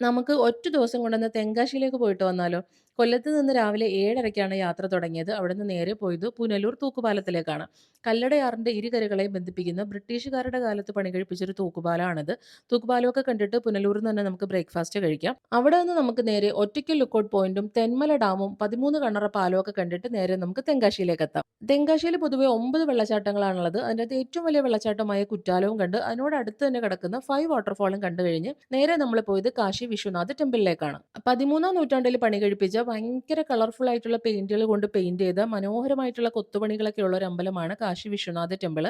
നമുക്ക് ഒറ്റ ദിവസം കൊണ്ടുവന്ന് തെങ്കാശിയിലേക്ക് പോയിട്ട് വന്നാലോ? കൊല്ലത്ത് നിന്ന് രാവിലെ 7:30ക്കാണ് യാത്ര തുടങ്ങിയത്. അവിടുന്ന് നേരെ പോയത് പുനലൂർ തൂക്കുപാലത്തിലേക്കാണ്. കല്ലടയാറിന്റെ ഇരുകരകളെയും ബന്ധിപ്പിക്കുന്ന ബ്രിട്ടീഷുകാരുടെ കാലത്ത് പണി കഴിപ്പിച്ചൊരു തൂക്കുപാലമാണിത്. തൂക്കുപാലമൊക്കെ കണ്ടിട്ട് പുനലൂരിൽ നിന്ന് തന്നെ നമുക്ക് ബ്രേക്ക്ഫാസ്റ്റ് കഴിക്കാം. അവിടെ നിന്ന് നമുക്ക് നേരെ ഒറ്റയ്ക്കൽ ലുക്കൌട്ട് പോയിന്റും തെന്മല ഡാമും 13 കണ്ണറ പാലവും ഒക്കെ കണ്ടിട്ട് നേരെ നമുക്ക് തെങ്കാശിയിലേക്ക് എത്താം. തെങ്കാശിയിൽ പൊതുവെ ഒമ്പത് വെള്ളച്ചാട്ടങ്ങളാണുള്ളത്. അതിനകത്ത് ഏറ്റവും വലിയ വെള്ളച്ചാട്ടമായ കുറ്റാലവും കണ്ട് അതിനോട് അടുത്ത് തന്നെ കിടക്കുന്ന ഫൈവ് വാട്ടർഫാളും കണ്ടു കഴിഞ്ഞ് നേരെ നമ്മൾ പോയത് കാശി വിശ്വനാഥ് ടെമ്പിളിലേക്കാണ്. 13ആം നൂറ്റാണ്ടിൽ പണി കഴിപ്പിച്ച ഭയങ്കര കളർഫുൾ ആയിട്ടുള്ള പെയിന്റുകൾ കൊണ്ട് പെയിന്റ് ചെയ്ത മനോഹരമായിട്ടുള്ള കൊത്തുപണികളൊക്കെ ഉള്ള ഒരു അമ്പലമാണ് കാശി വിശ്വനാഥ ടെമ്പിൾ.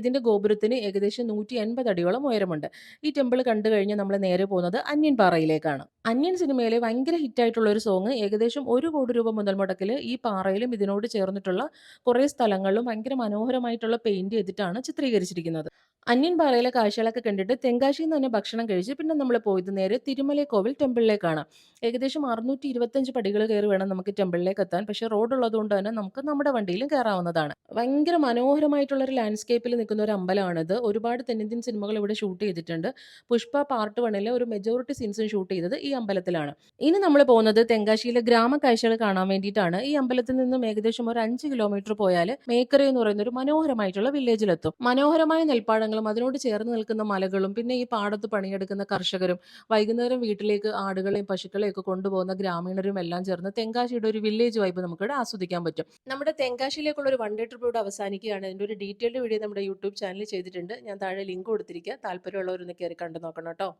ഇതിന്റെ ഗോപുരത്തിന് ഏകദേശം 180 അടിയോളം ഉയരമുണ്ട്. ഈ ടെമ്പിൾ കണ്ടു കഴിഞ്ഞ് നമ്മൾ നേരെ പോകുന്നത് അന്യൻ പാറയിലേക്കാണ്. അന്യൻ സിനിമയിലെ ഭയങ്കര ഹിറ്റായിട്ടുള്ള ഒരു സോങ് ഏകദേശം ഒരു കോടി രൂപ മുതൽ മുടക്കിൽ ഈ പാറയിലും ഇതിനോട് ചേർന്നിട്ടുള്ള കുറേ സ്ഥലങ്ങളിലും ഭയങ്കര മനോഹരമായിട്ടുള്ള പെയിന്റ് ചെയ്തിട്ടാണ് ചിത്രീകരിച്ചിരിക്കുന്നത്. അന്യൻ പാറയിലെ കാഴ്ചകളൊക്കെ കണ്ടിട്ട് തെങ്കാശിയിൽ നിന്ന് തന്നെ ഭക്ഷണം കഴിച്ച് പിന്നെ നമ്മൾ പോയത് നേരെ തിരുമല കോവിൽ ടെമ്പിളിലേക്കാണ്. ഏകദേശം 625 പടികൾ കയറി വേണം നമുക്ക് ടെമ്പിളിലേക്ക് എത്താൻ. പക്ഷേ റോഡ് ഉള്ളതുകൊണ്ട് തന്നെ നമുക്ക് നമ്മുടെ വണ്ടിയിലും കയറാവുന്നതാണ്. ഭയങ്കര മനോഹരമായിട്ടുള്ള ഒരു ലാൻഡ്സ്കേപ്പിൽ നിൽക്കുന്ന ഒരു അമ്പലമാണിത്. ഒരുപാട് തെന്നിന്ത്യൻ സിനിമകൾ ഇവിടെ ഷൂട്ട് ചെയ്തിട്ടുണ്ട്. പുഷ്പ പാർട്ട് വണ്ണിലെ ഒരു മെജോറിറ്റി സീൻസും ഷൂട്ട് ചെയ്തത് ഈ അമ്പലത്തിലാണ്. ഇനി നമ്മൾ പോകുന്നത് തെങ്കാശിയിലെ ഗ്രാമക്കാഴ്ചകൾ കാണാൻ വേണ്ടിയിട്ടാണ്. ഈ അമ്പലത്തിൽ നിന്നും ഏകദേശം ഒരു അഞ്ച് കിലോമീറ്റർ പോയാൽ മേക്കറി എന്ന് പറയുന്ന ഒരു മനോഹരമായിട്ടുള്ള വില്ലേജിലെത്തും. മനോഹരമായ നെൽപ്പാടങ്ങളും അതിനോട് ചേർന്ന് നിൽക്കുന്ന മലകളും പിന്നെ ഈ പാടത്ത് പണിയെടുക്കുന്ന കർഷകരും വൈകുന്നേരം വീട്ടിലേക്ക് ആടുകളെയും പശുക്കളെയും ഒക്കെ കൊണ്ടുപോകുന്ന ഗ്രാമീണരും എല്ലാം ചേർന്ന് തെങ്കാശിയുടെ ഒരു വില്ലേജ് വൈബ് നമുക്കിവിടെ ആസ്വദിക്കാൻ പറ്റും. നമ്മുടെ തെങ്കാശിയിലേക്കുള്ള ഒരു വൺ ഡേ ട്രിപ്പ് ഇവിടെ അവസാനിക്കുകയാണ്. അതിന്റെ ഒരു ഡീറ്റെയിൽഡ് വീഡിയോ നമ്മുടെ യൂട്യൂബ് ചാനലിൽ ചെയ്തിട്ടുണ്ട്. ഞാൻ താഴെ ലിങ്ക് കൊടുത്തിരിക്കുക. താല്പര്യമുള്ളവരൊന്ന് കയറി കണ്ടു നോക്കണം ട്ടോ.